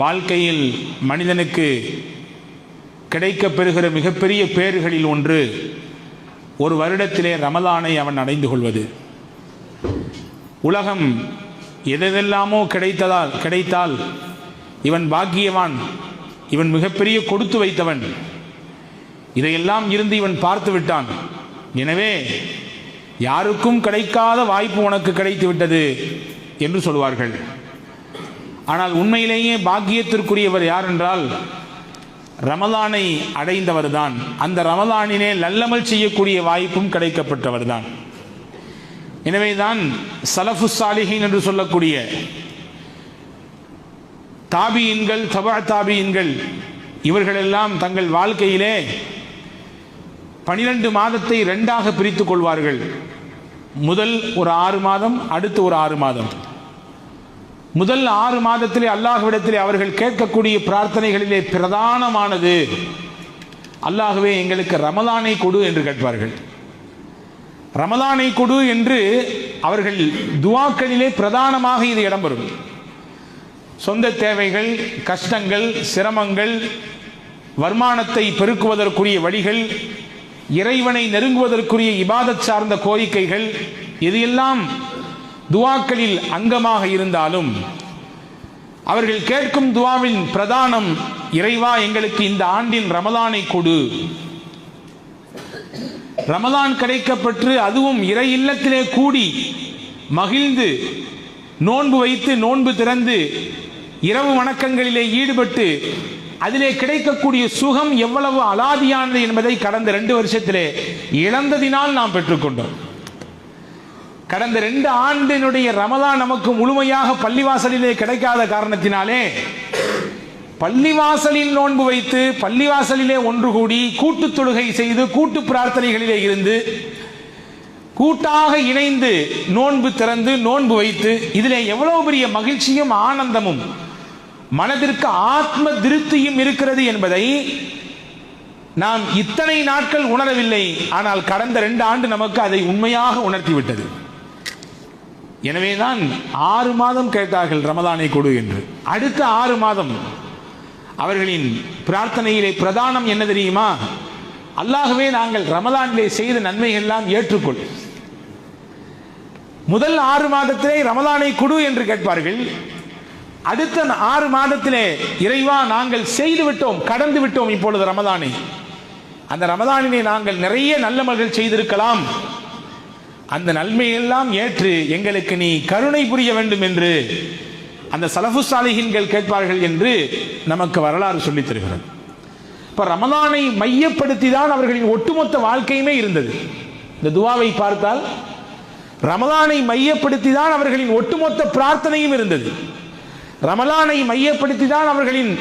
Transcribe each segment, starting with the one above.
வாழ்க்கையில் மனிதனுக்கு கிடைக்கப்பெறுகிற மிகப்பெரிய பேறுகளில் ஒன்று ஒரு வருடத்திலே ரமலானை அவன் அடைந்து கொள்வது. உலகம் எதெல்லாமோ கிடைத்ததால் கிடைத்தால் இவன் பாக்கியவான் இவன் மிகப்பெரிய கொடுத்து வைத்தவன். இதையெல்லாம் இருந்து இவன் பார்த்து விட்டான். எனவே யாருக்கும் கிடைக்காத வாய்ப்பு உனக்கு கிடைத்து விட்டது என்று சொல்வார்கள். ஆனால் உண்மையிலேயே பாக்கியத்திற்குரியவர் யார் என்றால் ரமலானை அடைந்தவர்தான். அந்த ரமலானினே நல்லமல் செய்யக்கூடிய வாய்ப்பும் கிடைக்கப்பட்டவர்தான். எனவேதான் சலஃபு சாலிஹின் என்று சொல்லக்கூடிய தாபியின்கள் தபா தாபியின்கள் இவர்களெல்லாம் தங்கள் வாழ்க்கையிலே பனிரெண்டு மாதத்தை ரெண்டாக பிரித்துக் கொள்வார்கள். முதல் ஒரு ஆறு மாதம் அடுத்து ஒரு ஆறு மாதம். முதல் ஆறு மாதத்திலே அல்லாஹ்விடத்திலே அவர்கள் கேட்கக்கூடிய பிரார்த்தனைகளிலே பிரதானமானது அல்லாகவே எங்களுக்கு ரமலானை கொடு என்று கேட்பார்கள். ரமலானை கொடு என்று அவர்கள் துவாக்களிலே பிரதானமாக இது இடம்பெறும். சொந்த தேவைகள் கஷ்டங்கள் சிரமங்கள் வருமானத்தை பெருக்குவதற்குரிய வழிகள் இறைவனை நெருங்குவதற்குரிய இபாதத் சார்ந்த கோரிக்கைகள் இது எல்லாம் துவாக்களில் அங்கமாக இருந்தாலும் அவர்கள் கேட்கும் துவாவின் பிரதானம் இறைவா எங்களுக்கு இந்த ஆண்டின் ரமலானை கொடு. ரமலான் கிடைக்கப்பெற்று அதுவும் இறை இல்லத்திலே கூடி மகிழ்ந்து நோன்பு வைத்து நோன்பு திறந்து இரவு வணக்கங்களிலே ஈடுபட்டு அதிலே கிடைக்கக்கூடிய சுகம் எவ்வளவு அலாதியானது என்பதை கடந்த ரெண்டு வருஷத்திலே இழந்ததினால் நாம் பெற்றுக்கொண்டோம். கடந்த ரெண்டு ஆண்டினுடைய ரமதான் நமக்கு முழுமையாக பள்ளிவாசலிலே கிடைக்காத காரணத்தினாலே பள்ளிவாசலில் நோன்பு வைத்து பள்ளிவாசலிலே ஒன்று கூடி கூட்டு தொழுகை செய்து கூட்டு பிரார்த்தனைகளிலே இருந்து கூட்டாக இணைந்து நோன்பு திறந்து நோன்பு வைத்து இதில் எவ்வளவு பெரிய மகிழ்ச்சியும் ஆனந்தமும் மனதிற்கு ஆத்ம திருப்தியும் இருக்கிறது என்பதை நாம் இத்தனை நாட்கள் உணரவில்லை. ஆனால் கடந்த ரெண்டு ஆண்டு நமக்கு அதை உண்மையாக உணர்த்திவிட்டது. எனவே தான் ஆறு மாதம் கேட்டார்கள் ரமதானை கொடு என்று. அடுத்த ஆறு மாதம் அவர்களின் பிரார்த்தனையிலே பிரதானம் என்ன தெரியுமா? அல்லாகவே நாங்கள் ரமதானிலே செய்த நன்மைகள்லாம் ஏற்றுக்கொள். முதல் ஆறு மாதத்திலே ரமதானை கொடு என்று கேட்பார்கள். அடுத்த ஆறு மாதத்திலே இறைவா நாங்கள் செய்து விட்டோம் கடந்து விட்டோம் இப்பொழுது ரமதானை. அந்த ரமதானினை நாங்கள் நிறைய நல்லமல்கள் செய்திருக்கலாம். அந்த நன்மையெல்லாம் ஏற்று எங்களுக்கு நீ கருணை புரிய வேண்டும் என்று அந்த சலஃபு சாலிகின்கள் கேட்பார்கள் என்று நமக்கு வரலாறு சொல்லித் தருகிறது. இப்போ ரமதானை மையப்படுத்தி தான் அவர்களின் ஒட்டுமொத்த வாழ்க்கையுமே இருந்தது. இந்த துவாவை பார்த்தால் ரமலானை மையப்படுத்தி தான் அவர்களின் ஒட்டுமொத்த பிரார்த்தனையும் இருந்தது. ரமலானை மையப்படுத்தி தான் அவர்களின்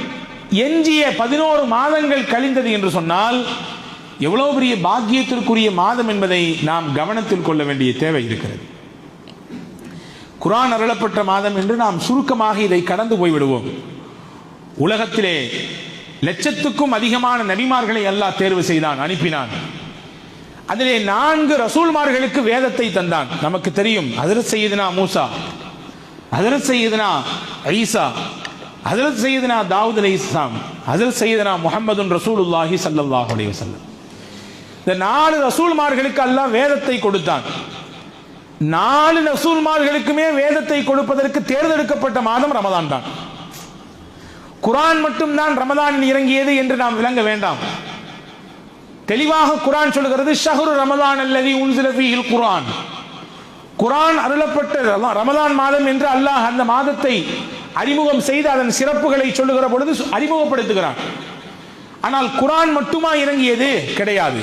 எஞ்சிய பதினோரு மாதங்கள் கழிந்தது என்று சொன்னால் எவ்வளவு பெரிய பாக்கியத்திற்குரிய மாதம் என்பதை நாம் கவனத்தில் கொள்ள வேண்டிய தேவை இருக்கிறது. குரான் அருளப்பட்ட மாதம் என்று நாம் சுருக்கமாக இதை கடந்து போய்விடுவோம். உலகத்திலே லட்சத்துக்கும் அதிகமான நபிமார்களை அல்லாஹ் தேர்வு செய்தான் அனுப்பினான். அதிலே நான்கு ரசூல்மார்களுக்கு வேதத்தை தந்தான். நமக்கு தெரியும் அதிரத் சையதுனா மூசா அதிரத் சையதுனா ஐசா அதிரத் சையதுனா தாவூத் அலி இஸ்லாம் ஹதரத் சையதுனா முகமது ரசூலுல்லாஹி சல்லாஹ் அலி வசல்லம் இந்த நாலு ரசூல்மார்களுக்கு அல்லாஹ் வேதத்தை கொடுத்தான். நாலு ரசூல்மார்களுக்குமே வேதத்தை கொடுப்பதற்கு தேர்ந்தெடுக்கப்பட்ட மாதம் ரமதான் தான். குரான் மட்டும்தான் ரமதானில் இறங்கியது என்று நாம் விளங்க வேண்டாம். தெளிவாக குரான் சொல்கிறது ஷஹரு ரமதான் அல்லது உன்சிலபியில் குரான் குரான் அருளப்பட்ட ரமதான் மாதம் என்று அல்லாஹ் அந்த மாதத்தை அறிமுகம் செய்து அதன் சிறப்புகளை சொல்லுகிற பொழுது அறிமுகப்படுத்துகிறான். ஆனால் குரான் மட்டுமா இறங்கியது கிடையாது.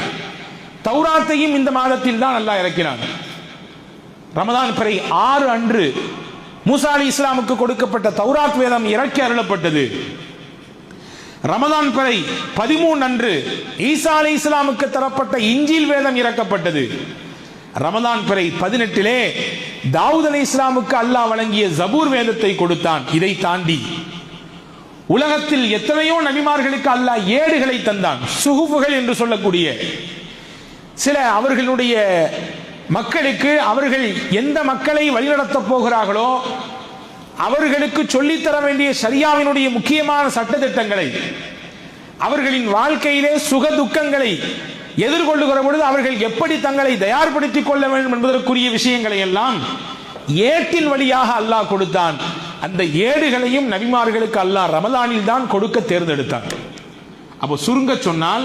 தௌராத்தையும் இந்த மாதத்தில் தான் அல்லாஹ் இறக்கினான். ரமதான் பிறை ஆறு அன்று மூசா அலி இஸ்லாமுக்கு கொடுக்கப்பட்ட தௌராத் வேதம் இறக்கி அருளப்பட்டது. ரமதான் பிறை பதிமூன்று அன்று ஈசா அலி இஸ்லாமுக்கு தரப்பட்ட இஞ்சில் வேதம் இறக்கப்பட்டது. ரமதான் பிறை பதினெட்டிலே தாவூத் அலி இஸ்லாமுக்கு அல்லாஹ் வழங்கிய ஜபூர் வேதத்தை கொடுத்தான். இதை தாண்டி உலகத்தில் எத்தனையோ நபிமார்களுக்கு அல்லாஹ் ஏடுகளை தந்தான். சுகுப்புகள் என்று சொல்லக்கூடிய சில அவர்களுடைய மக்களுக்கு அவர்கள் எந்த மக்களை வழிநடத்தப் போகிறார்களோ அவர்களுக்கு சொல்லித்தர வேண்டிய சரியாவினுடைய முக்கியமான சட்டத்திட்டங்களை அவர்களின் வாழ்க்கையிலே சுக துக்கங்களை எதிர்கொள்ளுகிற பொழுது அவர்கள் எப்படி தங்களை தயார்படுத்திக் கொள்ள வேண்டும் என்பதற்குரிய விஷயங்களை எல்லாம் ஏட்டின் வழியாக அல்லாஹ் கொடுத்தான். அந்த ஏடுகளையும் நபிமார்களுக்கு அல்லாஹ் ரமலானில் தான் கொடுக்க தேர்ந்தெடுத்தான். அப்போ சுருங்க சொன்னால்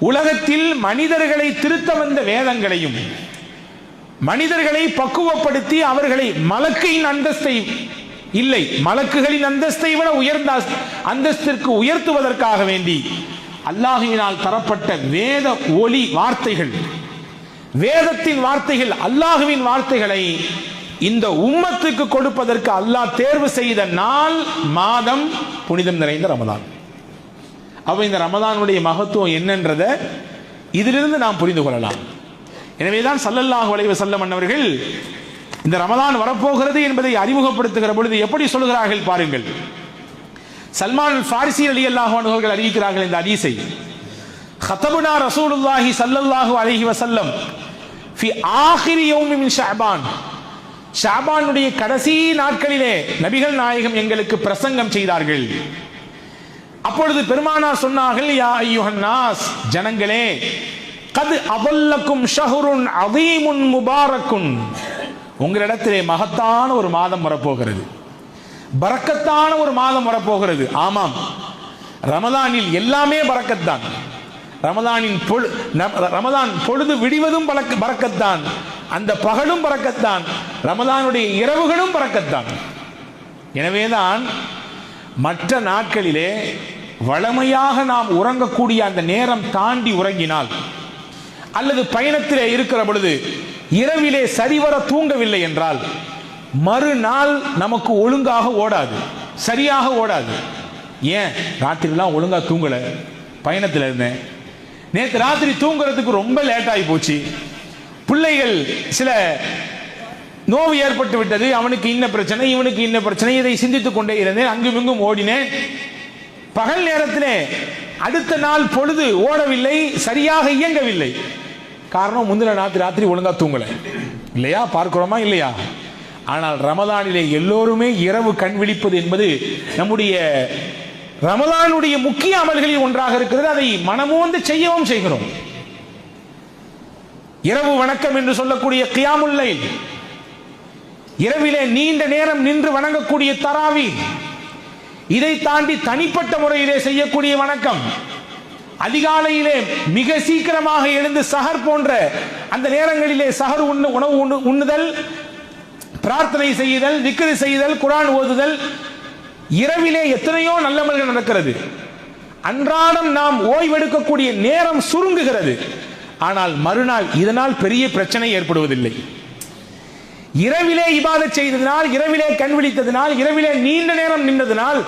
உலகத்தில் மனிதர்களை திருத்த வந்த வேதங்களையும் மனிதர்களை பக்குவப்படுத்தி அவர்களை மலக்கையின் அந்தஸ்தை இல்லை மலக்குகளின் அந்தஸ்தை விட உயர்ந்த அந்தஸ்திற்கு உயர்த்துவதற்காக வேண்டி அல்லாஹுவினால் தரப்பட்ட வேத ஒளி வார்த்தைகள் வேதத்தின் வார்த்தைகள் அல்லாஹுவின் வார்த்தைகளை இந்த உம்மத்துக்கு கொடுப்பதற்கு அல்லாஹ் தேர்வு செய்த நாள் மாதம் புனிதம் நிறைந்த ரமதான். அப்போ இந்த ரமதானுடைய மகத்துவம் என்னன்றதை இதிலிருந்து நாம் புரிந்து கொள்ளலாம். எனவேதான் சல்லல்லாஹு வளைவு செல்ல மன்னவர்கள் இந்த ரமதான் வரப்போகிறது என்பதை அறிமுகப்படுத்துகிற பொழுது எப்படி சொல்கிறார்கள் பாருங்கள். சல்மான் ஃபாரிசி அலி அல்லாஹர்கள் அறிவிக்கிறார்கள் இந்த அதீசை ஹத்தபுனா ரசூலுல்லாஹி சல்லல்லாஹு அலஹி வசல்லம் ஃபி ஆஹிரி யௌமின் ஷாபான். ஷாபானுடைய கடைசி நாட்களிலே நபிகள் நாயகம் எங்களுக்கு பிரசங்கம் செய்தார்கள். அப்பொழுது பெருமானார் சொன்னார்கள் யா ஐயுஹன்னாஸ் ஜனங்களே கது அவல்லக்கும் ஷஹுருன் அதீமுன் முபாரக்குன். உங்களிடத்திலே மகத்தான ஒரு மாதம் வரப்போகிறது. பறக்கத்தான ஒரு மாதம் வரப்போகிறது. ஆமாம். ரமதானில் எல்லாமே பறக்கத்தான் ரமதானின் பொழு ந- ரமதான் பொழுது விடிவதும் பறக்க பறக்கத்தான் அந்த பகலும் பறக்கத்தான் ரமதானுடைய இரவுகளும் பறக்கத்தான் எனவேதான் மற்ற நாட்களிலே வழமையாக நாம் உறங்கக்கூடிய அந்த நேரம் தாண்டி உறங்கினால் அல்லது பயணத்திலே இருக்கிற பொழுது இரவிலே சரிவர தூங்கவில்லை என்றால் மறுநாள் நமக்கு ஒழுங்காக ஓடாது சரியாக ஓடாது. ஏன்? ராத்திரிலாம் ஒழுங்காக தூங்கலை. பயணத்தில் இருந்தேன். நேற்று ராத்திரி தூங்குறதுக்கு ரொம்ப லேட் ஆகி போச்சு. பிள்ளைகள் சில நோவு ஏற்பட்டு விட்டது. அவனுக்கு இன்ன பிரச்சனை இவனுக்கு இன்ன பிரச்சனை. இதை சிந்தித்துக் கொண்டே இருந்தேன். அங்கும் இங்கும் ஓடினேன். பகல் நேரத்திலே அடுத்த நாள் பொழுது ஓடவில்லை சரியாக இயங்கவில்லை. காரணம் முந்தின ராத்திரி ராத்திரி ஒழுங்கா தூங்கல. இல்லையா? பார்க்கிறோமா இல்லையா? ஆனால் ரமதானிலே எல்லோருமே இரவு கண் விழிப்பது என்பது நம்முடைய ரமதானுடைய முக்கிய அமல்களில் ஒன்றாக இருக்கிறது. அதை மனமோந்து செய்யவும் செய்கிறோம். இரவு வணக்கம் என்று சொல்லக்கூடிய கியாமுல்லை இரவிலே நீண்ட நேரம் நின்று வணங்கக்கூடிய தராவி இதை தாண்டி தனிப்பட்ட முறையிலே செய்யக்கூடிய வணக்கம். அதிகாலையிலே மிக சீக்கிரமாக எழுந்து சஹர் போன்ற அந்த நேரங்களிலே சஹர் உண்ணு உணவு உண்ணு உண்ணுதல் பிரார்த்தனை செய்தல் திக்ரு செய்தல் குரான் ஓதுதல் இரவிலே எத்தனையோ நல்லமல்கள் நடக்கிறது. அன்றாடம் நாம் ஓய்வெடுக்கக்கூடிய நேரம் சுருங்குகிறது. ஆனால் மறுநாள் இதனால் பெரிய பிரச்சனை ஏற்படுவதில்லை. இரவிலே இபாத செய்ததினால் இரவிலே கண் விழித்ததினால் இரவிலே நீண்ட நேரம் நின்றதினால்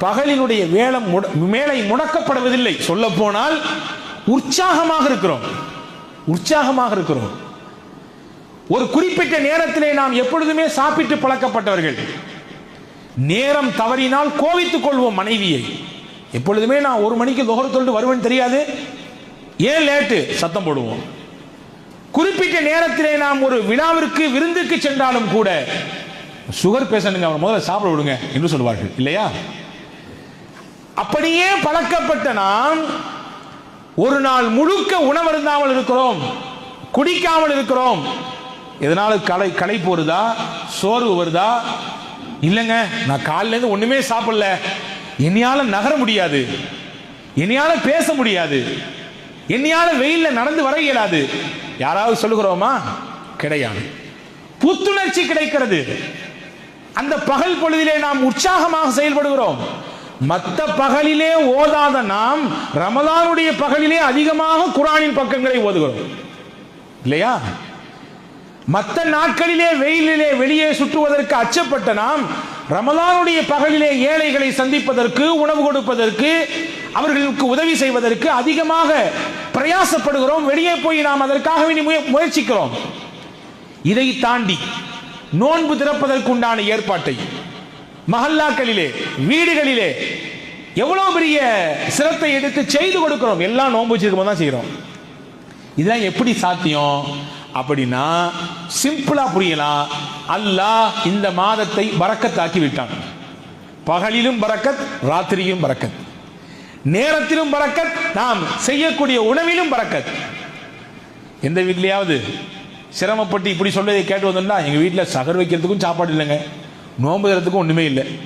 பகலினுடைய வேலம் முட- மேலை முடக்கப்படுவதில்லை. சொல்ல போனால் உற்சாகமாக இருக்கிறோம். உற்சாகமாக இருக்கிறோம். ஒரு குறிப்பிட்ட நேரத்திலே நாம் எப்பொழுதுமே சாப்பிட்டு பழக்கப்பட்டவர்கள். நேரம் தவறினால் கோவித்துக் கொள்வோம் மனைவியை. எப்பொழுதுமே நான் ஒரு மணிக்கு தொகர் தொண்டு வருவேன் தெரியாது. ஏன் லேட்டு? சத்தம் போடுவோம். குறிப்பிட்ட நேரத்திலே நாம் ஒரு விழாவிற்கு விருந்துக்கு சென்றாலும் கூட சுகர் பேஷண்ட்டுங்க அவனை முதல்ல சாப்பிட விடுங்க என்று சொல்வார்கள் இல்லையா? அப்படியே பழக்கப்பட்ட நாம் ஒரு நாள் முழுக்க உணவருந்தாமல் இருக்கிறோம் குடிக்காமல் இருக்கிறோம். எதனால களை களைப்பு வருதா சோர்வு வருதா இல்லைங்க நான் காலிலேருந்து இருந்து ஒண்ணுமே சாப்பிடல. என்னையால நகர முடியாது. என்னையால பேச முடியாது. என்னையால வெயில்ல நடந்து வர இயலாது. யாராவது சொல்லுகிறோமா? கிடையாது. புத்துணர்ச்சி கிடைக்கிறது. அந்த பகல் பொழுதிலே நாம் உற்சாகமாக செயல்படுகிறோம். மத்த பகலிலே ஓதாத நாம் ரமதானுடைய பகலிலே அதிகமாக குரானின் பக்கங்களை ஓதுகிறோம். இல்லையா? மற்ற நாட்களிலே வெயிலிலே வெளியே சுற்றுவதற்கு அச்சப்பட்ட நாம் ரமலானுடைய பகலிலே ஏழைகளை சந்திப்பதற்கு உணவு கொடுப்பதற்கு அவர்களுக்கு உதவி செய்வதற்கு அதிகமாக பிரயாசப்படுகிறோம் வெளியே போய் நாம் அதற்காக வேண்டி முயற்சிக்கிறோம். இதை தாண்டி நோன்பு திறப்பதற்குண்டான ஏற்பாட்டை மஹல்லாக்களிலே வீடுகளிலே எவ்வளவு பெரிய சிரத்தை எடுத்து செய்து கொடுக்கிறோம். எல்லாம் நோன்பு வச்சிருக்கும் தான் செய்கிறோம். இதெல்லாம் எப்படி சாத்தியம்? அப்படின்னா சிம்பிளா புரியலாம் அல்லாஹ் இந்த மாதத்தை பறக்கத்தாக்கி விட்டான். பகலிலும் பறக்கத் ராத்திரியும் பறக்கத். நேரத்திலும் பறக்கத் நாம் செய்யக்கூடிய உணவிலும் பறக்கத். எந்த வீட்லையாவது சிரமப்பட்டு இப்படி சொல்றதை கேட்டு வந்தோம்னா எங்கள் வீட்டில் சகர் வைக்கிறதுக்கும் சாப்பாடு இல்லைங்க. நோன்பு தரத்துக்கும் இல்லை.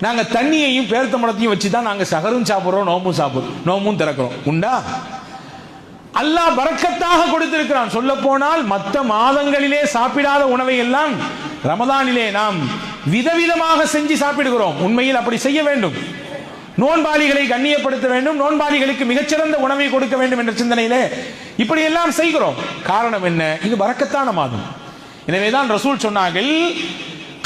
நாங்கள் தண்ணியையும் பேர்த்த மரத்தையும் வச்சு தான் நாங்கள் சகரும் சாப்பிட்றோம் நோம்பும் சாப்பிடுறோம் நோம்பும் திறக்கிறோம். உண்டா? அல்லாஹ் பறக்கத்தாக கொடுத்திருக்கிறான். சொல்ல போனால் மற்ற மாதங்களிலே சாப்பிடாத உணவை எல்லாம் ரமதானிலே நாம் விதவிதமாக செஞ்சு சாப்பிடுகிறோம். உண்மையில் அப்படி செய்ய வேண்டும். நோன்பாளிகளை கண்ணியப்படுத்த வேண்டும் நோன்பாளிகளுக்கு மிகச்சிறந்த உணவை கொடுக்க வேண்டும் என்ற சிந்தனையிலே இப்படி எல்லாம் செய்கிறோம். காரணம் என்ன? இது வரக்கத்தான மாதம். எனவேதான் ரசூல் சொன்னார்கள்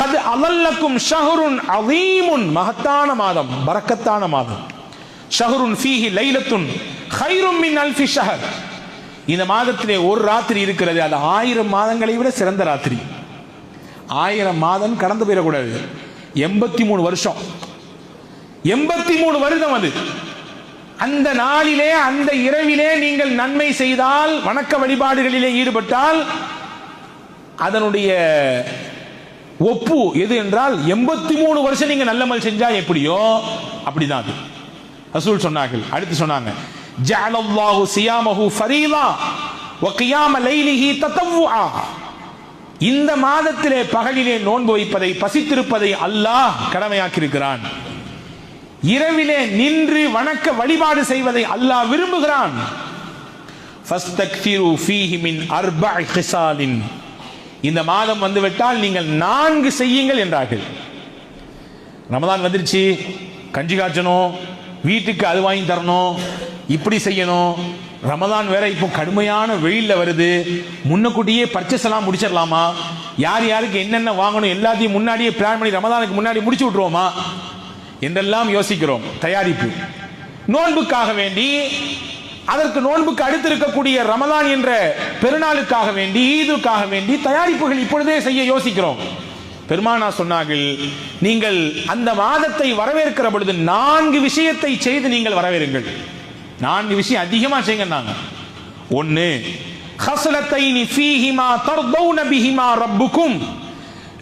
கது அலல்லக்கும் ஷஹருன் அதீமுன் மகத்தான மாதம் வரக்கத்தான மாதம். ஷஹருன் ஃபீஹி லைலத்துன் ஹைரும் மின் அல்ஃபி ஷஹர் இந்த மாதத்திலே ஒரு ராத்திரி இருக்கிறது அது ஆயிரம் மாதங்களை விட சிறந்த ராத்திரி. ஆயிரம் மாதம் கடந்து போயிடக்கூடாது. எண்பத்தி மூணு வருஷம். எண்பத்தி மூணு வருடம் அது. அந்த நாளிலே அந்த இரவிலே நீங்கள் நன்மை செய்தால் வணக்க வழிபாடுகளிலே ஈடுபட்டால் அதனுடைய ஒப்பு எது என்றால் எண்பத்தி மூணு வருஷம் நீங்க நல்லமல் செஞ்சா எப்படியோ அப்படிதான் அது. ரசூல் சொன்னார்கள் அடுத்து சொன்னாங்க ஜஅலல்லாஹு சியாமஹு ஃபரீலா வ கியாம லைலிஹி தத்தவ்வுஆ. இந்த மாதத்திலே பகலிலே நோன்பு வைப்பதை பசித்திருப்பதை அல்லாஹ் கடமையாக்கியிருக்கிறான். இரவிலே நின்று வணக்க வழிபாடு செய்வதை அல்லாஹ் விரும்புகிறான். இந்த மாதம் வந்துவிட்டால் நீங்கள் நான்கு செய்யுங்கள் என்றார்கள். ரமதான் வந்துருச்சு. கஞ்சி காய்ச்சணும். வீட்டுக்கு அது வாங்கி தரணும். இப்படி செய்யணும். ரமதான் வேற இப்போ கடுமையான வெயில்ல வருது. முன்னக்கூட்டியே பர்ச்சேஸ் எல்லாம் முடிச்சிடலாமா? யார் யாருக்கு என்னென்ன வாங்கணும் எல்லாத்தையும் முன்னாடியே பிளான் பண்ணி ரமதானுக்கு முன்னாடி முடிச்சு விட்டுருவோமா? என்றெல்லாம் யோசிக்கிறோம். தயாரிப்பு. நோன்புக்காக வேண்டி அதற்கு நோன்புக்கு அடுத்து இருக்கக்கூடிய ரமதான் என்ற பெருநாளுக்காக வேண்டி ஈதுக்காக வேண்டி தயாரிப்புகள் இப்பொழுதே செய்ய யோசிக்கிறோம். பெருமானா சொன்னார்கள் நீங்கள் அந்த மாதத்தை வரவேற்கிற பொழுது நான்கு விஷயத்தை செய்து நீங்கள் வரவேறுங்கள். நான்கு விஷயம் அதிகமா செய்யுங்க ஒன்னு ஹஸ்லத்தைனி ஃபீஹிமா தர்தௌன பிஹிமா ரப்புக்கும்.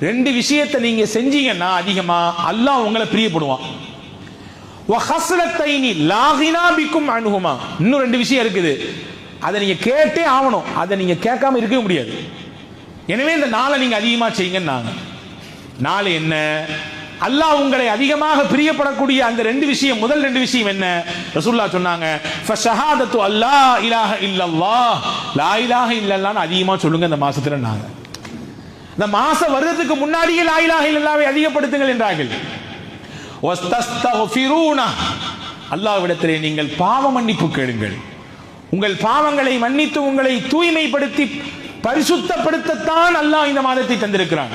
ரெண்டு விஷயத்தை நீங்க செஞ்சீங்கன்னா அதிகமா அல்லாஹ் உங்களை பிரியப்படுவான். பிக்கும் அணுகுமா இன்னும் ரெண்டு விஷயம் இருக்குது. அதை நீங்க கேட்டே ஆகணும் அதை நீங்க கேட்காம இருக்கவே முடியாது. எனவே இந்த நாளை நீங்க அதிகமா செய்யுங்கன்னாங்க நாளை என்ன? அல்லாஹ் உங்களை அதிகமாக பிரியப்படக்கூடிய அந்த ரெண்டு விஷயம் முதல் ரெண்டு விஷயம் என்ன? ரசூல்லா சொன்னாங்க ஃபஷஹாதத்து அல்லாஹ் இலாஹ இல்லல்லாஹ். லா இலாஹ இல்லல்லான்னு அதிகமா சொல்லுங்க இந்த மாசத்துல நாங்கள் இந்த மாச வருடத்துக்கு முன்னாடியே லா இலாஹ அதிகப்படுத்துங்கள் என்றார்கள். அல்லாவிடத்திலே நீங்கள் பாவ மன்னிப்பு கேளுங்கள். உங்கள் பாவங்களை மன்னித்து உங்களை தூய்மைப்படுத்தி பரிசுத்தப்படுத்தத்தான் அல்லாஹ் இந்த மாதத்தை தந்திருக்கிறான்.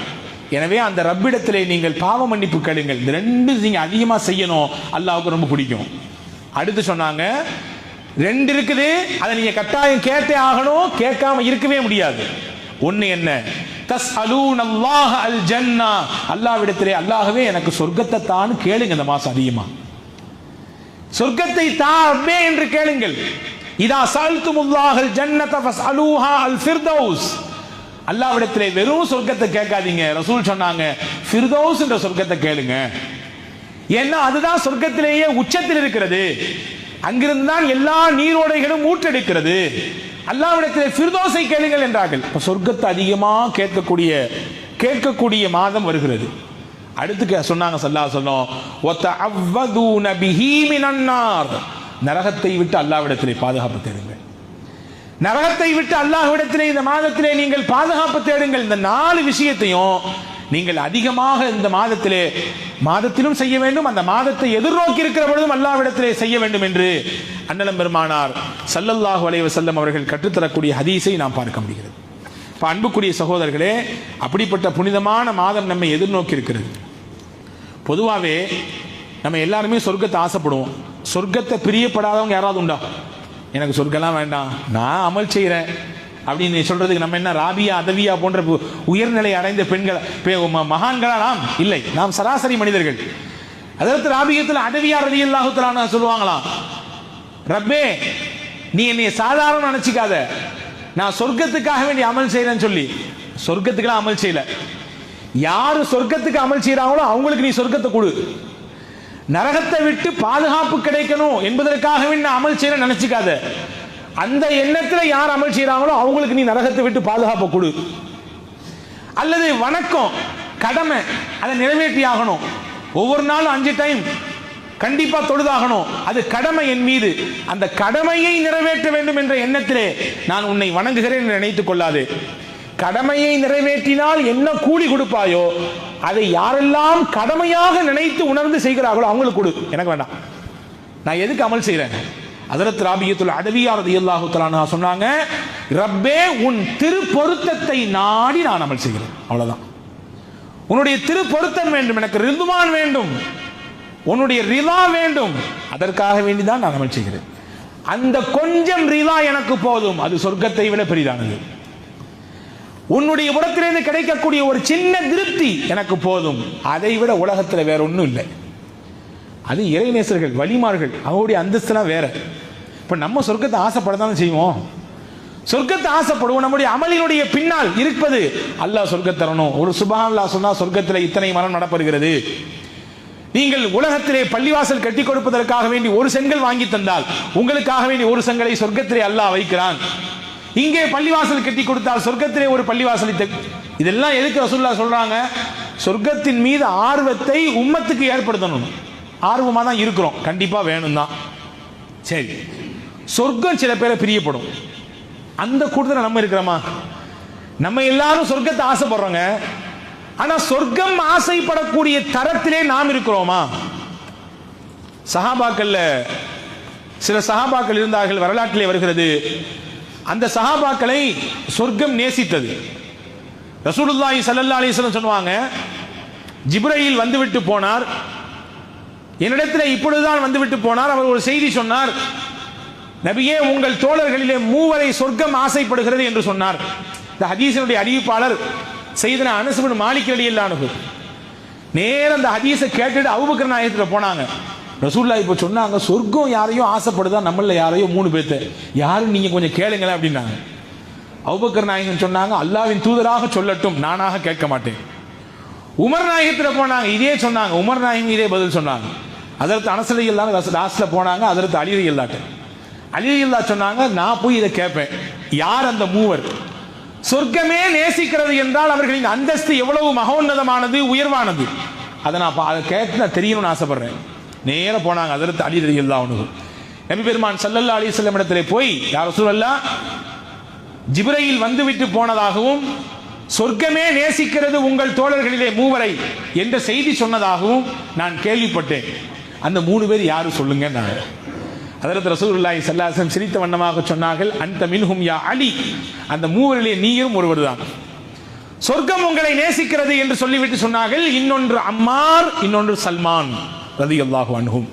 எனவே அந்த ரப்பிடத்திலே நீங்கள் பாவ மன்னிப்பு கேளுங்கள். இந்த ரெண்டு நீங்க அதிகமா செய்யணும். அல்லாவுக்கு ரொம்ப பிடிக்கும். அடுத்து சொன்னாங்க ரெண்டு இருக்குது. அதை நீங்க கட்டாயம் கேட்டே ஆகணும். கேட்காம இருக்கவே முடியாது. ஒன்று என்ன? தஸ் அலூன் அல்லாஹ் அல் ஜன்னா அல்லாவிடத்திலே அல்லாஹவே எனக்கு சொர்க்கத்தை தான் கேளுங்க இந்த மாசம் அதிகமா. சொர்க்கத்தை தாமே என்று கேளுங்கள். இதா சால்துமுல்லாஹல் ஜன்னத ஃபஸ்அலூஹா அல் ஃபிர்தௌஸ் அல்லாவிடத்திலே வெறும் சொர்க்கத்தை கேட்காதீங்க. ரசூல் சொன்னாங்க ஃபிர்தௌஸ் என்ற சொர்க்கத்தை கேளுங்க. ஏன்னா அதுதான் சொர்க்கத்திலேயே உச்சத்தில் இருக்கிறது. அங்கிருந்து தான் எல்லா நீரோடைகளும் ஊற்றெடுக்கிறது. அல்லாவிடத்திலே ஃபிர்தோஸை கேளுங்கள் என்றார்கள். இப்போ சொர்க்கத்தை அதிகமாக கேட்கக்கூடிய கேட்கக்கூடிய மாதம் வருகிறது. அடுத்து கே- சொன்னாங்க சல்லா சொன்னோம் ஒத்த அவ்வதூன பிஹி நரகத்தை விட்டு அல்லாவிடத்திலே பாதுகாப்பு தேடுங்கள். நரகத்தை விட்டு அல்லாஹ்விடத்திலே இந்த மாதத்திலே நீங்கள் பாதுகாப்பு தேடுங்கள். இந்த நாலு விஷயத்தையும் நீங்கள் அதிகமாக இந்த மாதத்திலே மாதத்திலும் செய்ய வேண்டும் அந்த மாதத்தை எதிர்நோக்கி இருக்கிற பொழுதும் அல்லாவிடத்திலே செய்ய வேண்டும் என்று அண்ணலம் பெருமானார் சல்லல்லாஹு அலைஹி செல்லம் அவர்கள் கற்றுத்தரக்கூடிய ஹதீஸை நாம் பார்க்க முடிகிறது. இப்போ அன்புக்குரிய சகோதரர்களே அப்படிப்பட்ட புனிதமான மாதம் நம்மை எதிர்நோக்கி இருக்கிறது பொதுவாகவே நம்ம எல்லாருமே சொர்க்கத்தை ஆசைப்படுவோம். சொர்க்கத்தை பிரியப்படாதவங்க யாராவது உண்டா? எனக்கு சொர்க்கெல்லாம் வேண்டாம். நான் அமல் செய்கிறேன் அப்படின்னு சொல்றதுக்கு நம்ம என்ன ராபியா அதவியா போன்ற உயர்நிலை அடைந்த பெண்கள் மகான்களா நாம் இல்லை. நாம் சராசரி மனிதர்கள். அதற்கு ராபியத்தில் அதவியா ரதி இல்லாஹுத்தலான சொல்லுவாங்களாம் ரப்பே நீ என்னை சாதாரண நினைச்சிக்காத. நான் சொர்க்கத்துக்காக வேண்டி அமல் செய்யறேன்னு சொல்லி. சொர்க்கத்துக்கெல்லாம் அமல் செய்யல. யாரு சொர்க்கத்துக்கு அமல் செய்யறாங்களோ அவங்களுக்கு நீ சொர்க்கத்தை கொடு. நரகத்தை விட்டு பாதுகாப்பு கிடைக்கணும் என்பதற்காக வேண்டி நான் அமல் செய்யற நினைச்சுக்காத. அந்த எண்ணத்தில் யார் அமல் செய்கிறாங்களோ அவங்களுக்கு நீ நரகத்தை விட்டு பாதுகாப்பு கொடு. அல்லது வணக்கம் கடமை அதை நிறைவேற்றி ஆகணும் ஒவ்வொரு நாளும் அஞ்சு டைம் கண்டிப்பாக தொழுதாகணும். அது கடமை என் மீது. அந்த கடமையை நிறைவேற்ற வேண்டும் என்ற எண்ணத்திலே நான் உன்னை வணங்குகிறேன் என்று நினைத்துக் கொள்ளாது. கடமையை நிறைவேற்றினால் என்ன கூலி கொடுப்பாயோ அதை யாரெல்லாம் கடமையாக நினைத்து உணர்ந்து செய்கிறார்களோ அவங்களுக்கு கொடு. எனக்கு வேண்டாம். நான் எதுக்கு அமல் செய்கிறேன் அதரத் ராபியத்துல் அதவியா ரதியல்லாஹு தலானா சொன்னாங்க ரப்பே உன் திருப்பொருத்தத்தை நாடி நான் அமல் செய்கிறேன். அவ்வளவுதான். உன்னுடைய திருப்பொருத்தம் வேண்டும் எனக்கு ரிந்துமான் வேண்டும் உன்னுடைய ரிதா வேண்டும் அதற்காக வேண்டிதான் நான் அமல் செய்கிறேன். அந்த கொஞ்சம் ரிதா எனக்கு போதும் அது சொர்க்கத்தை விட பெரிதானது. உன்னுடைய புறத்திலிருந்து கிடைக்கக்கூடிய ஒரு சின்ன திருப்தி எனக்கு போதும் அதை விட உலகத்தில் வேற ஒன்றும் இல்லை. அது இறைநேசர்கள் வலிமார்கள் அவங்களுடைய அந்தஸ்துலாம் வேற. இப்போ நம்ம சொர்க்கத்தை ஆசைப்படத்தானே செய்வோம்? சொர்க்கத்தை ஆசைப்படுவோம். நம்முடைய அமலினுடைய பின்னால் இருப்பது அல்லாஹ் சொர்க்கத்தரணும் ஒரு சுபஹான் அல்லாஹ் சொன்னால் சொர்க்கத்தில் இத்தனை மரம் நடப்படுகிறது நீங்கள் உலகத்திலே பள்ளிவாசல் கட்டி கொடுப்பதற்காக வேண்டி ஒரு செங்கல் வாங்கி தந்தால் உங்களுக்காக வேண்டி ஒரு செங்கலை சொர்க்கத்திலே அல்லாஹ் வைக்கிறான். இங்கே பள்ளிவாசல் கட்டி கொடுத்தால் சொர்க்கத்திலே ஒரு பள்ளிவாசலை இதெல்லாம் எதுக்கு ரசூல்லா சொல்றாங்க? சொர்க்கத்தின் மீது ஆர்வத்தை உம்மத்துக்கு ஏற்படுத்தணும். ஆர்வமாக தான் இருக்கிறோம். கண்டிப்பாக வேணும் தான் சரி. சொர்க்கம் சில பேரை பிரியப்படும். அந்த கூட்டத்தில் நம்ம இருக்கிறோமா? நம்ம எல்லாரும் சொர்க்கத்தை ஆசைப்படுறோங்க. ஆனா சொர்க்கம் ஆசைப்படக்கூடிய தரத்திலே நாம் இருக்கிறோமா? சஹாபாக்கள்ல சில சஹாபாக்கள் இருந்தார்கள் வரலாற்றிலே வருகிறது. அந்த சஹாபாக்களை சொர்க்கம் நேசித்தது. ரசூலுல்லாஹி சல்லல்லா அலைஹி சொல்லுவாங்க ஜிப்ரையில் வந்துவிட்டு போனார். என்னிடத்தில் இப்பொழுதுதான் வந்துவிட்டு போனார். அவர் ஒரு செய்தி சொன்னார் நபியே உங்கள் தோழர்களிலே மூவரை சொர்க்கம் ஆசைப்படுகிறது என்று சொன்னார். இந்த ஹதீசனுடைய அறிவிப்பாளர் செய்தன அனுசுபின் மாலிக் வெளியில்லானு நேரம் அந்த ஹதீஸை கேட்டுட்டு அவுபக்கர் நாயகத்துல போனாங்க. ரசூல்லா இப்போ சொன்னாங்க சொர்க்கம் யாரையும் ஆசைப்படுதா நம்மள யாரையோ மூணு பேர்த்த. யாரும் நீங்க கொஞ்சம் கேளுங்களேன் அப்படின்னாங்க. அவுபக்கர் நாயகன் சொன்னாங்க அல்லாவின் தூதராக சொல்லட்டும் நானாக கேட்க மாட்டேன். உமர் நாயகத்தில் போனாங்க இதே சொன்னாங்க. உமர் நாயகம் இதே பதில் சொன்னாங்க. அதற்கு அனசலை இல்லாமல் லாஸ்ட்டில் போனாங்க அதற்கு அலிரை இல்லாட்ட அலிரை சொன்னாங்க நான் போய் இதை கேட்பேன். யார் அந்த மூவர்? சொர்க்கமே நேசிக்கிறது என்றால் அவர்களின் அந்தஸ்து எவ்வளவு மகோன்னதமானது உயர்வானது? அதை நான் பா- அதை கேட்டு நான் தெரியணும்னு ஆசைப்படுறேன். நேராக போனாங்க அதற்கு அலிரை இல்லா ஒன்று நபி பெருமான் சல்லல்லா அலி செல்லம் இடத்திலே போய் யார் சூழல்லா ஜிப்ரையில் வந்துவிட்டு போனதாகவும் சொர்க்கமே நேசிக்கிறது உங்கள் தோழர்களிலே மூவரை என்ற செய்தி சொன்னதாகவும் நான் கேள்விப்பட்டேன். அந்த மூணு பேர் யாரு சொல்லுங்க அதற்கு ரசூலுல்லாஹி ஸல்லல்லாஹு சிரித்த வண்ணமாக சொன்னார்கள் அந்த மின்ஹும் யா அலி. அந்த மூவரிலே நீயும் ஒருவர் தான் சொர்க்கம் உங்களை நேசிக்கிறது என்று சொல்லிவிட்டு சொன்னார்கள் இன்னொன்று அம்மார் இன்னொன்று சல்மான் ரதி அல்லாஹு அணுகும்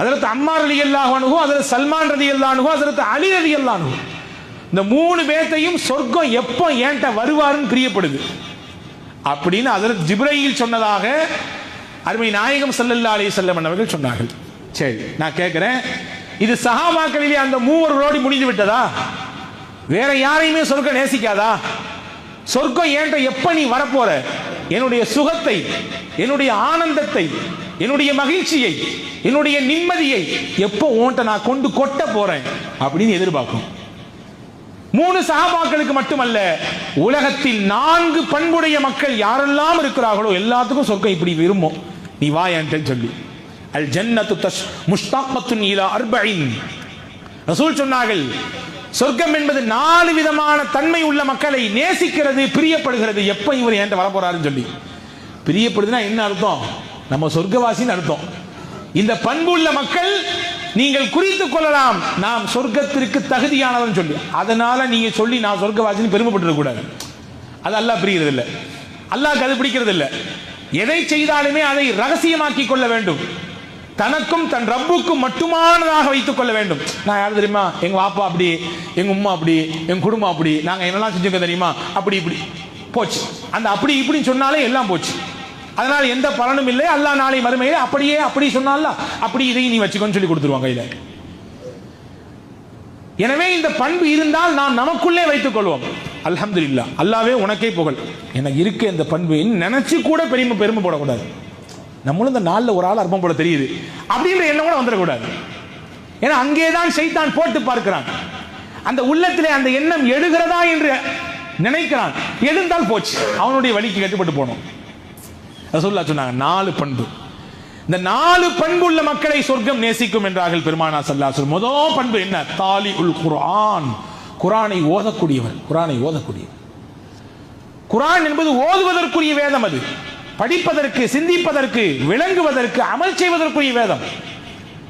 அதற்கு அம்மார் ரலி அல்லாஹ் அணுகும் அதற்கு சல்மான் ரதி அல்லாஹ் அதற்கு அலி ரதி அல்லாஹ் இந்த மூணு பேர்த்தையும் சொர்க்கம் எப்போ ஏன்ட்ட வருவாருன்னு பிரியப்படுது. அப்படின்னு அதற்கு ஜிப்ரையில் சொன்னதாக அருமை நாயகம் ஸல்லல்லாஹு அலைஹி வஸல்லம் அவர்கள் சொன்னார்கள். சரி நான் கேட்கிறேன் இது சகாபாக்களிலே அந்த மூவர்களோடு முடிந்து விட்டதா? வேற யாரையுமே சொர்க்கம் நேசிக்காதா? சொர்க்கம் ஏன்ட்ட எப்ப நீ வரப்போற? என்னுடைய சுகத்தை என்னுடைய ஆனந்தத்தை என்னுடைய மகிழ்ச்சியை என்னுடைய நிம்மதியை எப்போ உன்ட்ட நான் கொண்டு கொட்ட போறேன் அப்படின்னு எதிர்பார்க்கும். மூணு சகாபாக்களுக்கு மட்டுமல்ல உலகத்தில் நான்கு பண்புடைய மக்கள் யாரெல்லாம் இருக்கிறார்களோ எல்லாத்துக்கும் சொர்க்கம் இப்படி விரும்பும். நீ வா என்கிட்ட சொல்லி. அல் ஜன்னத்து தஷ் முஷ்தாக்கத்துன் இலா அர்பஇன் ரசூல் சொன்னார்கள் சொர்க்கம் என்பது நாலு விதமான தன்மை உள்ள மக்களை நேசிக்கிறது பிரியப்படுகிறது. எப்ப இவர் என்கிட்ட வரப்போறாருன்னு சொல்லி. பிரியப்படுதுன்னா என்ன அர்த்தம்? நம்ம சொர்க்கவாசின்னு அர்த்தம். இந்த பண்புள்ள மக்கள் நீங்கள் குறித்துக் கொள்ளலாம். நாம் சொர்க்கத்திற்கு தகுதியானவன் சொல்லி. அதனால நீங்க சொல்லி நான் சொர்க்கவாசின்னு பெருமைப்பட்டு கூடாது. அது அல்லாஹ் பிரிகிறது இல்லை அல்லாஹ் அது பிடிக்கிறது இல்லை எதை செய்தாலுமே அதை ரகசியமாக்கி கொள்ள வேண்டும். தனக்கும் தன் ரப்புக்கும் மட்டுமானதாக வைத்துக் கொள்ள வேண்டும். நான் யார் தெரியுமா? எங்க வாப்பா அப்படி எங்க உம்மா அப்படி எங்க குடும்பம் அப்படி நாங்க என்னெல்லாம் செஞ்சுக்க தெரியுமா? அப்படி இப்படி. போச்சு. அந்த அப்படி இப்படின்னு சொன்னாலே எல்லாம் போச்சு. அதனால எந்த பலனும் இல்லை. அல்லாஹ் நாளை மறுமையில அப்படியே அப்படி சொன்னால அப்படி இதையும் நீ வச்சுக்கோன்னு சொல்லி கொடுத்துருவாங்க இதை எனவே இந்த பண்பு இருந்தால் நாம் நமக்குள்ளே வைத்துக் கொள்வோம். அல்ஹம்துலில்லாஹ். அல்லாவே உனக்கே புகழ். எனக்கு இருக்க இந்த பண்பு. நினைச்சு கூட பெருமை பெருமை போடக்கூடாது. நம்மளும் இந்த நாளில் ஒரு ஆள் அற்பம் போல தெரியுது. அப்படின்ற எண்ணம் கூட வந்துடக்கூடாது. ஏன்னா அங்கே தான் சைத்தான் போட்டு பார்க்கிறான். அந்த உள்ளத்திலே அந்த எண்ணம் எழுகிறதா என்று நினைக்கிறான். எழுந்தால் போச்சு. அவனுடைய வழிக்கு கட்டுப்பட்டு போனோம். ரசூல்லா சொன்னாங்க நாலு பண்பு. இந்த நாலு பண்பு உள்ள மக்களை சொர்க்கம் நேசிக்கும் என்றார்கள் பெருமானா சல்லாசல் முதல் பண்பு என்ன? தாலி உல் குரான் குரானை ஓதக்கூடியவர் குரானை ஓதக்கூடியவர் குரான் என்பது ஓதுவதற்குரிய வேதம் அது. படிப்பதற்கு சிந்திப்பதற்கு விளங்குவதற்கு அமல் செய்வதற்குரிய வேதம்.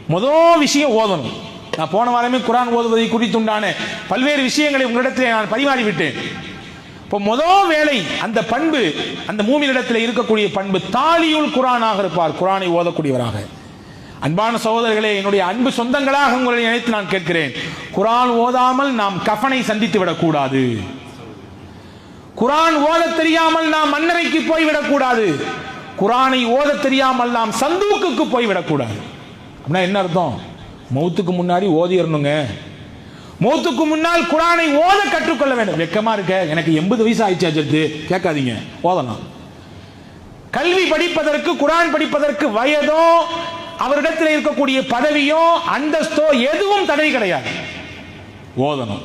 முதல் விஷயம் ஓதணும். நான் போன வாரமே குரான் ஓதுவதை குறித்துண்டான பல்வேறு விஷயங்களை உங்களிடத்தில் நான் பரிமாறிவிட்டேன். இப்போ முதல் வேலை அந்த பண்பு அந்த மூமியிடத்தில் இருக்கக்கூடிய பண்பு தாலியுள் குரானாக இருப்பார். குரானை ஓதக்கூடியவராக. அன்பான சகோதரர்களே என்னுடைய அன்பு சொந்தங்களாக உங்களை நினைத்து நான் கேட்கிறேன். குரான் ஓதாமல் நாம் கஃனை சந்தித்து விடக்கூடாது. குரான் ஓத தெரியாமல் நாம் மன்னரைக்கு போய்விடக்கூடாது குரானை ஓத தெரியாமல் நாம் சந்தூக்குக்கு போய்விடக்கூடாது அப்படின்னா என்ன அர்த்தம்? மௌத்துக்கு முன்னாடி ஓதிடணுங்க மௌத்துக்கு முன்னால் குரானை ஓத கற்றுக்கொள்ள வேண்டும். வெக்கமா இருக்க? எனக்கு எண்பது வயசு ஆயிடுச்சு அஜத்து கேட்காதீங்க. ஓதலாம். கல்வி படிப்பதற்கு குரான் படிப்பதற்கு வயதோ அவரிடத்தில் இருக்கக்கூடிய பதவியோ அந்தஸ்தோ எதுவும் தடை கிடையாது. ஓதணும்.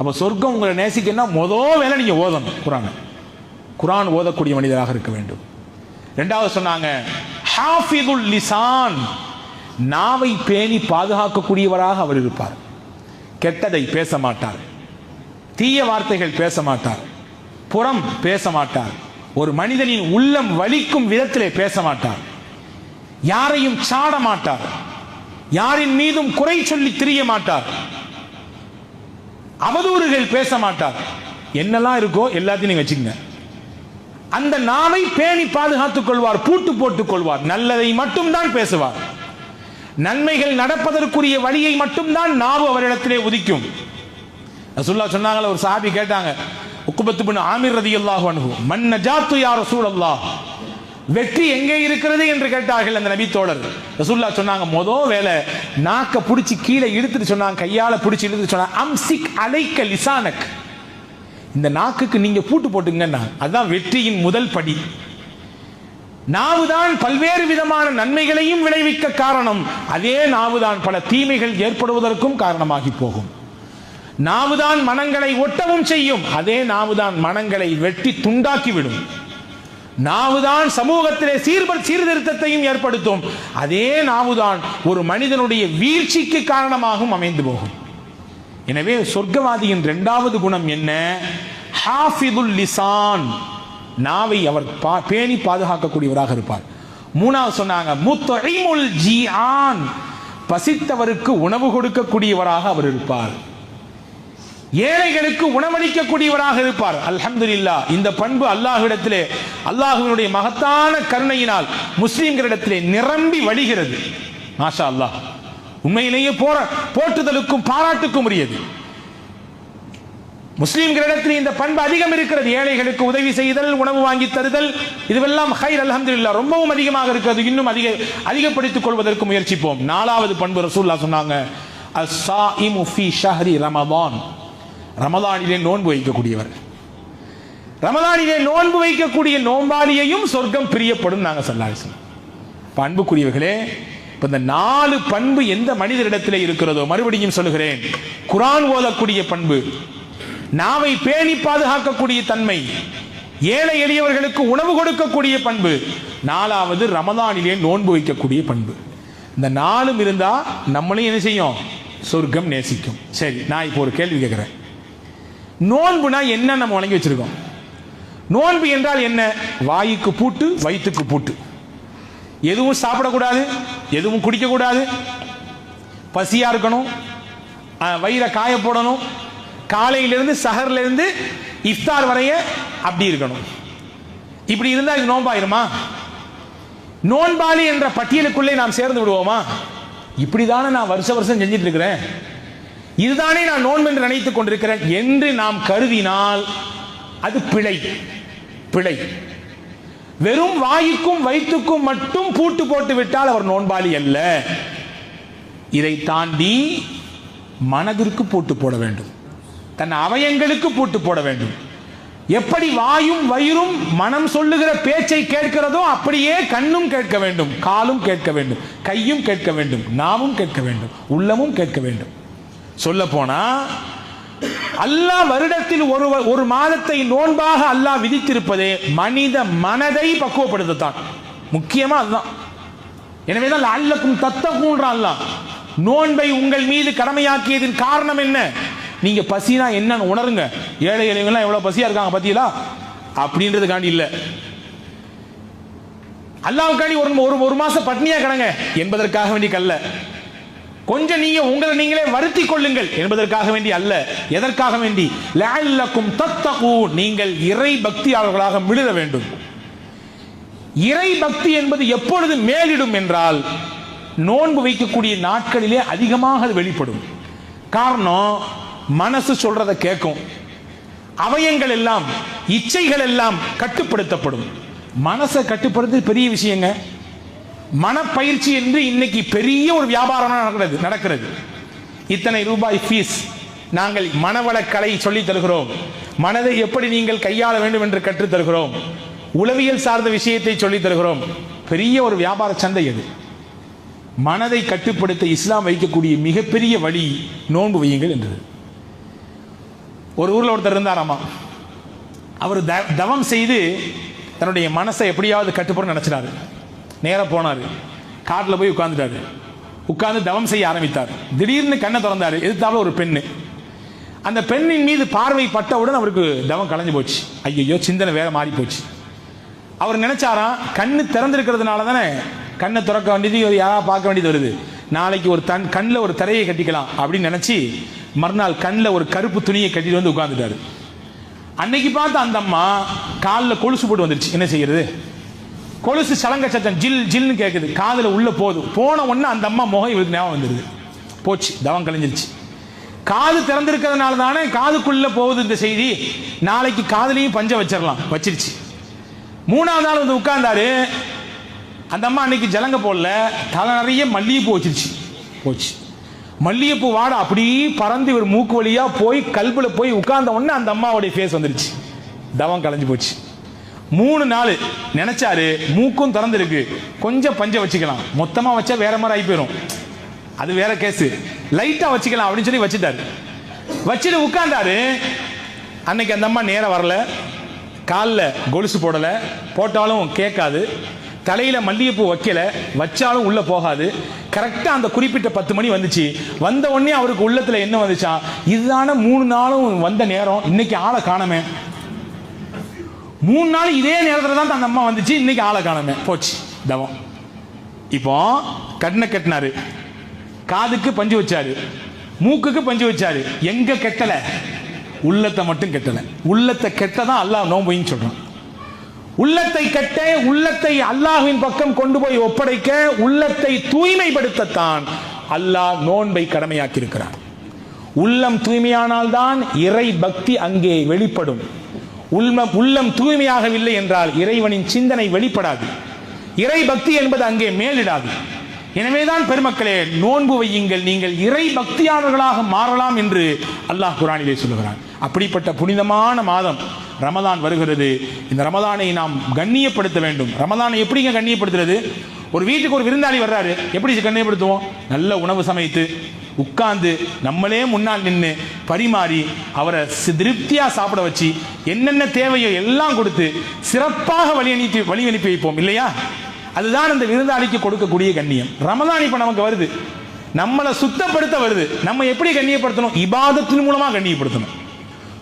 அப்போ சொர்க்கம் உங்களை நேசிக்கன்னா மொதல் வேலை நீங்கள் ஓதணும் குரான். குரான் ஓதக்கூடிய மனிதராக இருக்க வேண்டும். ரெண்டாவது சொன்னாங்க ஹாஃபிதுல் லிசான். நாவை பேணி பாதுகாக்கக்கூடியவராக அவர் இருப்பார். கெட்டதை பேச மாட்டார். தீய வார்த்தைகள் பேச மாட்டார். புறம் பேச மாட்டார். ஒரு மனிதனின் உள்ளம் வலிக்கும் விதத்திலே பேச மாட்டார். யாரையும் சாட மாட்டார். யாரின் மீதும் குறை சொல்லி திரிய மாட்டார். அவதூறுகள் பேச மாட்டார். என்னெல்லாம் இருக்கோ எல்லாத்தையும் நீங்க வச்சுக்கங்க. அந்த நாவை பேணி பாதுகாத்துக் கொள்வார் பூட்டு போட்டுக் கொள்வார். நல்லதை மட்டும்தான் பேசுவார். நன்மைகள் நடப்பதற்குரிய வழியை மட்டும்தான் நாவு அவரிடத்திலே உதிக்கும். ரசூல்லா சொன்னாங்களே ஒரு சாபி கேட்டாங்க உக்குபத்து பின் ஆமிர் ரதி அல்லாஹ் அனுகு மன் நஜாத்து யார் ரசூல் அல்லாஹ் வெற்றி எங்கே இருக்கிறது என்று கேட்டார்கள் அந்த நபி தோழர். ரசூல்லா சொன்னாங்க மொதல் வேலை நாக்க பிடிச்சி கீழே இழுத்துட்டு சொன்னாங்க கையால பிடிச்சி இழுத்துட்டு சொன்னாங்க அம்சிக் அலைக்க லிசானக். இந்த நாக்குக்கு நீங்க பூட்டு போட்டுங்கன்னா அதுதான் வெற்றியின் முதல் படி. நாவுதான் பல்வேறு விதமான நன்மைகளையும் விளைவிக்க காரணம். அதே நாவுதான் பல தீமைகள் ஏற்படுவதற்கும் காரணமாகி போகும். நாவுதான் மனங்களை ஒட்டவும் செய்யும். அதே நாவுதான் மனங்களை வெட்டி துண்டாக்கிவிடும் நாவுதான் சமூகத்திலே சீர்ப சீர்திருத்தத்தையும் ஏற்படுத்தும். அதே நாவுதான் ஒரு மனிதனுடைய வீழ்ச்சிக்கு காரணமாகவும் அமைந்து போகும். எனவே சொர்க்கவாதியின் இரண்டாவது குணம் என்ன? ஹாஃபிதுல் லிசான். நாவை அவர் பா- பேணி பாதுகாக்கக்கூடியவராக இருப்பார். மூணாவது சொன்னாங்க முத்தொழிமுல் ஜிஆன். பசித்தவருக்கு உணவு கொடுக்கக்கூடியவராக அவர் இருப்பார். ஏழைகளுக்கு உணவளிக்கக்கூடியவராக இருப்பார். அல்ஹம்துலில்லாஹ் இந்த பண்பு அல்லாஹ்விடத்திலே அல்லாஹ்வினுடைய மகத்தான கருணையினால் முஸ்லீம்களிடத்திலே நிரம்பி வழிகிறது. மாஷா அல்லாஹ் உண்மையிலேயே போற போற்றுதலுக்கும் பாராட்டுக்கும் உரியது. முஸ்லீம்களிடத்தில் இந்த பண்பு அதிகம் இருக்கிறது. ஏழைகளுக்கு உதவி செய்தல் உணவு வாங்கி தருதல் இதுவெல்லாம் ஹைர் அல்ஹம்துலில்லாஹ் ரொம்பவும் அதிகமாக இருக்கிறது. இன்னும் அதிக அதிகப்படுத்திக் கொள்வதற்கு முயற்சிப்போம். நாலாவது பண்பு ரசூல்லா சொன்னாங்க அஸ்ஸாயிமு ஃபீ ஷஹ்ரி ரமதான். ரமதானிலே நோன்பு வைக்கக்கூடியவர் ரமதானிலே நோன்பு வைக்கக்கூடிய நோம்பாளியையும் சொர்க்கம் பிரியப்படும் நாங்கள் சொல்லாசன் அன்புக்குரியவர்களே இப்போ இந்த நாலு பண்பு எந்த மனிதரிடத்தில் இருக்கிறதோ மறுபடியும் சொல்லுகிறேன். குரான் ஓதக்கூடிய பண்பு நாவை பேணி பாதுகாக்கக்கூடிய தன்மை ஏழை எளியவர்களுக்கு உணவு கொடுக்கக்கூடிய பண்பு நாலாவது ரமதானிலே நோன்பு வைக்கக்கூடிய பண்பு. இந்த நாலும் இருந்தால் நம்மளையும் என்ன செய்யும்? சொர்க்கம் நேசிக்கும். சரி நான் இப்போ ஒரு கேள்வி கேட்குறேன் நோன்புனா என்ன நம்ம வழங்கி வச்சிருக்கோம்? நோன்பு என்றால் என்ன? வாய்க்கு பூட்டு வயிற்றுக்கு பூட்டு. எதுவும் சாப்பிடக்கூடாது எதுவும் குடிக்கக்கூடாது. பசியா இருக்கணும். வயிறை காய போடணும். காலையிலிருந்து சஹர்லேருந்து இஃப்தார் வரைய அப்படி இருக்கணும். இப்படி இருந்தால் இது நோன்பாயிருமா? நோன்பாளி என்ற பட்டியலுக்குள்ளே நாம் சேர்ந்து விடுவோமா? இப்படிதானே நான் வருஷ வருஷம் செஞ்சிட்டு இருக்கிறேன். இதுதானே நான் நோன்பு என்று நினைத்துக் கொண்டிருக்கிறேன் என்று நாம் கருதினால் அது பிழை. பிழை. வெறும் வாய்க்கும் வயிற்றுக்கும் மட்டும் பூட்டு போட்டு விட்டால் அவர் நோன்பாளி அல்ல. இதை தாண்டி மனதிற்கு பூட்டு போட வேண்டும். தன் அவயங்களுக்கு பூட்டு போட வேண்டும். எப்படி வாயும் வயிறும் மனம் சொல்லுகிற பேச்சை கேட்கிறதோ அப்படியே கண்ணும் கேட்க வேண்டும் காலும் கேட்க வேண்டும் கையும் கேட்க வேண்டும் நாவும் கேட்க வேண்டும் உள்ளமும் கேட்க வேண்டும். சொல்ல போனா அல்லாஹ் வருடத்தில் ஒரு ஒரு மாதத்தை நோன்பாக அல்லாஹ் விதித்திருப்பதே மனித மனதை பக்குவப்படுத்தத்தான். முக்கியமா அதுதான். எனவேதான் அல்லக்கும் தத்தகுன்றான் அல்லாஹ் நோன்பை உங்கள் மீது கடமையாக்கியதின் காரணம் என்ன? நீங்க பசினா என்னன்னு உணருங்க. ஏழை எளிவங்களாம் எவ்வளவு பசியா இருக்காங்க பத்தியலா அப்படின்றதுக்காண்டி இல்ல. அல்லாவுக்காண்டி ஒரு ஒரு ஒரு மாசம் பட்னியா கிடங்க. என்பதற்காக வேண்டி கல்ல. கொஞ்சம் நீங்க உங்களை நீங்களே வருத்தி கொள்ளுங்கள். என்பதற்காக வேண்டி அல்ல. எதற்காக வேண்டி? லஅல்லக்கும் தத்தகு நீங்கள் இறை பக்தியாளர்களாக மிளிர வேண்டும். இறை பக்தி என்பது எப்பொழுது மேலிடும் என்றால் நோன்பு வைக்கக்கூடிய நாட்களிலே அதிகமாக அது வெளிப்படும். காரணம் மனசு சொல்றதை கேட்கும். அவயங்கள் எல்லாம் இச்சைகள் எல்லாம் கட்டுப்படுத்தப்படும். மனசை கட்டுப்படுத்துறது பெரிய விஷயங்க. மனப்பயிற்சி என்று இன்னைக்கு பெரிய ஒரு வியாபாரம் நடக்கிறது நடக்கிறது. இத்தனை ரூபாய் ஃபீஸ் நாங்கள் மனவளக்கலை சொல்லித் தருகிறோம். மனதை எப்படி நீங்கள் கையாள வேண்டும் என்று கற்றுத் தருகிறோம். உளவியல் சார்ந்த விஷயத்தை சொல்லித் தருகிறோம். பெரிய ஒரு வியாபார சந்தை அது. மனதை கட்டுப்படுத்த இஸ்லாம் வைக்கக்கூடிய மிகப்பெரிய வழி நோன்பு வையுங்கள் என்றது. ஒரு ஊரில் ஒருத்தர் இருந்தாராமா? அவர் த- தவம் செய்து தன்னுடைய மனசை எப்படியாவது கட்டுப்பட நினைச்சினாரு நேராக போனார். காட்டில் போய் உட்காந்துட்டார் உட்கார்ந்து தவம் செய்ய ஆரம்பித்தார். திடீர்னு கண்ணை திறந்தார். எதிர்த்தாப்புல ஒரு பெண்ணு. அந்த பெண்ணின் மீது பார்வை பட்டவுடன் அவருக்கு தவம் கலைஞ்சு போச்சு. ஐயோ சிந்தனை வேற மாறி போச்சு. அவர் நினைச்சாராம் கண்ணு திறந்திருக்கிறதுனால தானே கண்ணை திறக்க வேண்டியது யாராவது பார்க்க வேண்டியது வருது. நாளைக்கு ஒரு தன் கண்ணில் ஒரு திரையை கட்டிக்கலாம் அப்படின்னு நினைச்சு மறுநாள் கண்ணில் ஒரு கருப்பு துணியை கட்டிட்டு வந்து உட்காந்துட்டாரு அன்னைக்கு பார்த்த அந்த அம்மா காலில் கொலுசு போட்டு வந்துருச்சு. என்ன செய்யறது? கொலுசு சலங்க சத்தம் ஜில் ஜில்னு கேட்குது காதில் உள்ளே போகுது. போன உடனே அந்த அம்மா முகம் இவருக்கு ஞாபகம் வந்துடுது போச்சு தவம் கலைஞ்சிருச்சு. காது திறந்திருக்கிறதுனால தானே காதுக்குள்ளே போகுது இந்த செய்தி. நாளைக்கு காதுலையும் பஞ்சம் வச்சிடலாம் வச்சிருச்சு. மூணாவது நாள் வந்து உட்கார்ந்தாரு. அந்த அம்மா அன்னைக்கு ஜலங்க போடல. தலை நிறைய மல்லிகைப்பூ வச்சிருச்சு. போச்சு. மல்லிகைப்பூ வாட அப்படியே பறந்து இவர் மூக்கு வழியாக போய் கல்பில் போய் உட்கார்ந்த உடனே அந்த அம்மாவுடைய ஃபேஸ் வந்துருச்சு. தவம் கலைஞ்சு போச்சு. மூணு நாள் நினைச்சாரு மூக்கும் திறந்துருக்கு. கொஞ்சம் பஞ்சம் வச்சுக்கலாம். மொத்தமாக வச்சா வேற மாதிரி ஆகி போயிடும் அது வேற கேஸ் லைட்டாக வச்சுக்கலாம் அப்படின்னு சொல்லி வச்சுட்டாரு. வச்சுட்டு உட்காந்தாரு அன்னைக்கு அந்த அம்மா நேரம் வரல. காலில் கொலுசு போடலை. போட்டாலும் கேட்காது. தலையில் மல்லிகைப்பூ வைக்கல. வச்சாலும் உள்ளே போகாது. கரெக்டாக அந்த குறிப்பிட்ட பத்து மணி வந்துச்சு. வந்த உடனே அவருக்கு உள்ளத்தில் என்ன வந்துச்சா இதுதானே மூணு நாளும் வந்த நேரம். இன்னைக்கு ஆளை காணமே. மூணு நாள் இதே நேரத்தில் தான் அந்த அம்மா வந்துச்சு. இன்னைக்கு ஆளை காணமே. போச்சு. தவம். இப்போ கண்ணை கட்டினாரு. காதுக்கு பஞ்சு வச்சாரு. மூக்குக்கு பஞ்சு வச்சாரு. எங்க கெட்டல? உள்ளத்தை மட்டும் கெட்டல. உள்ளத்தை கெட்டதான் அல்லாஹ் நோம்புன்னு சொல்றான். உள்ளத்தை கட்ட உள்ளத்தை அல்லாஹுவின் பக்கம் கொண்டு போய் ஒப்படைக்க உள்ளத்தை தூய்மைப்படுத்தத்தான் அல்லாஹ் நோன்பை கடமையாக்கி இருக்கிறார் உள்ளம் தூய்மையானால்தான் இறை பக்தி அங்கே வெளிப்படும். உள்ம உள்ளம் தூய்மையாகவில்லை என்றால் இறைவனின் சிந்தனை வெளிப்படாது. இறை பக்தி என்பது அங்கே மேலிடாது. எனவேதான் பெருமக்களே நோன்பு வையுங்கள். நீங்கள் இறை பக்தியாளர்களாக மாறலாம் என்று அல்லாஹ் குரானிலே சொல்லுகிறான். அப்படிப்பட்ட புனிதமான மாதம் ரமதான் வருகிறது. இந்த ரமதானை நாம் கண்ணியப்படுத்த வேண்டும். ரமதானை எப்படிங்க கண்ணியப்படுத்துறது? ஒரு வீட்டுக்கு ஒரு விருந்தாளி வர்றாரு. எப்படி கண்ணியப்படுத்துவோம்? நல்ல உணவு சமைத்து உட்கார்ந்து நம்மளே முன்னால் நின்று பரிமாறி அவரை திருப்தியாக சாப்பிட வச்சு என்னென்ன தேவையோ எல்லாம் கொடுத்து சிறப்பாக வழி அனுப்பி வழி அனுப்பி வைப்போம் இல்லையா? அதுதான் அந்த விருந்தாளிக்கு கொடுக்கக்கூடிய கண்ணியம். ரமதான் இப்போ நமக்கு வருது. நம்மளை சுத்தப்படுத்த வருது. நம்ம எப்படி கண்ணியப்படுத்தணும்? இபாதத்தின் மூலமாக கண்ணியப்படுத்தணும்.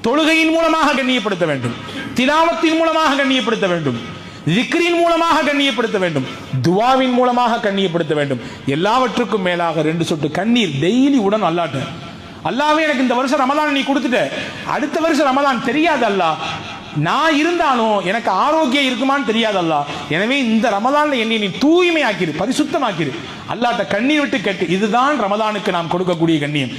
தொழுகையின் மூலமாக கண்ணியப்படுத்த வேண்டும். திலாவத்தின் மூலமாக கண்ணியப்படுத்த வேண்டும். திக்ரின் மூலமாக கண்ணியப்படுத்த வேண்டும். துவாவின் மூலமாக கண்ணியப்படுத்த வேண்டும். எல்லாவற்றுக்கும் மேலாக ரெண்டு சொட்டு கண்ணீர் டெய்லி உடன் அல்லாட்ட. அல்லாவே எனக்கு இந்த வருஷம் ரமலான் நீ கொடுத்துட்ட. அடுத்த வருஷம் ரமலான் தெரியாது அல்லாஹ் நான் இருந்தாலும் எனக்கு ஆரோக்கியம் இருக்குமான்னு தெரியாது அல்லாஹ் எனவே இந்த ரமதானில் என்னை நீ தூய்மையாக்கிரு பரிசுத்தமாக்கிரு. அல்லாட்ட கண்ணீர் விட்டு கேட்டு இதுதான் ரமதானுக்கு நாம் கொடுக்கக்கூடிய கண்ணியம்.